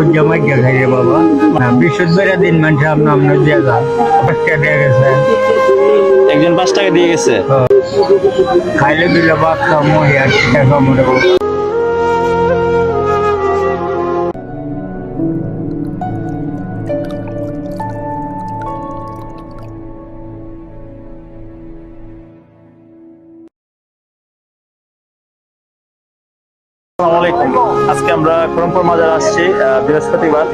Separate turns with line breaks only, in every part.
খুঁজে মাইকে খাইরে বাবা বৃহস্পতিবার দিন মানুষ আপনার আপনার দিয়ে পাঁচ টাকা দিয়ে গেছে।
একজন পাঁচ টাকা দিয়ে গেছে
খাইলে দিলে বাপ মহিলা টাকা মনে
আসসালামু আজকে আমরা করমপুর মাজার আসছি বৃহস্পতিবার।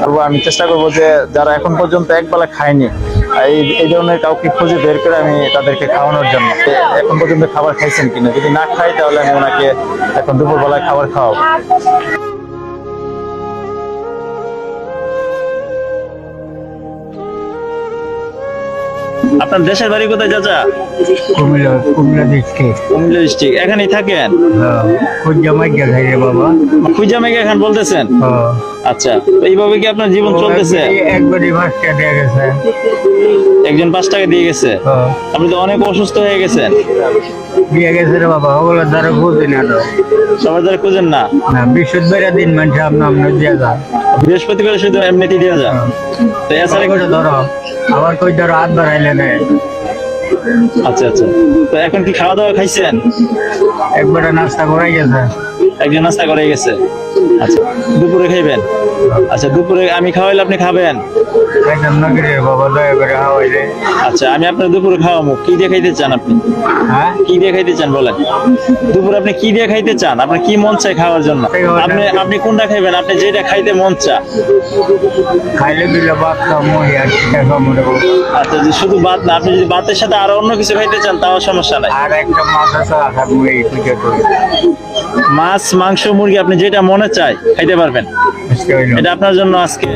তবু আমি চেষ্টা করব যে যারা এখন পর্যন্ত একবেলা খায়নি, এই এই ধরনের কাউকে খুঁজে বের করে আমি তাদেরকে খাওয়ানোর জন্য। এখন পর্যন্ত খাবার খাইছেন কিনা? যদি না খাই, তাহলে আমি ওনাকে এখন দুপুরবেলায় খাবার খাওয়াবো। আপনার দেশের বাড়ি কোথায় চাচা?
কুমিল্লা কুমিল্লা ডিস্ট্রিক্ট
কুমিল্লা ডিস্ট্রিক্ট এখানেই থাকেন?
খুঁজে মাইকে খাইরে বাবা।
খুঁজা মেঘে এখন বলতেছেন?
হ্যাঁ।
আচ্ছা এইভাবে কি আপনার জীবন চলতেছে?
একবারই বাচ্চা দিয়ে গেছে।
একজন পাঁচ টাকা দিয়ে গেছে?
হ্যাঁ।
আপনি তো অনেক অসুস্থ হয়ে গেছেন।
দিয়ে গেছে রে বাবা ওগুলো দ্বারা বুঝি না তো।
সবার দ্বারা খুঁজেন না।
না বৃহস্পতিবার দিন মানুষ আপনি আপনার দিয়ে যান
বৃহস্পতিবার শুধু এমনিতে দিয়ে যান তো এছাড়া
করে ধরো আবার কই ধরো হাত বাড়াইলে না
আচ্ছা আচ্ছা। তো এখন কি খাওয়া দাওয়া খাইছেন?
একবারে নাস্তা করাই গেছে।
একজন নাস্তা করে গেছে। আচ্ছা দুপুরে খাইবেন? আচ্ছা দুপুরে আমি খাওয়াইলে আপনি খাবেন?
খাইতাম না কি রে বাবা দয়া করে হাওয়াইলে
আচ্ছা আমি আপনার দুপুরে খাওয়াবো কি দিয়ে খাইতে চান আপনি?
হ্যাঁ?
কি দিয়ে খাইতে চান বলেন? দুপুরে আপনি কি দিয়ে খাইতে চান? আপনার কি মন চায় খাওয়ার জন্য? আপনি আপনি কোনটা খাইবেন? আপনি যেটা খাইতে মন চা।
খাইলে দিলে
আচ্ছা যে শুধু ভাত না আপনি যদি ভাতের সাথে আরও অন্য কিছু খাইতে চান তাও সমস্যা নাই।
আর একটা মাছ আছে খাব এই পুজো করে
মাছ মাংস মুরগি আপনি যেটা মনে চায় খাইতে পারবেন। এটা আপনার জন্য আজকে।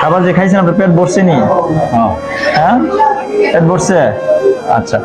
খাবার যে খাইছেন আপনার পেট ভরছে নি? হ্যাঁ? পেট ভরছে? আচ্ছা।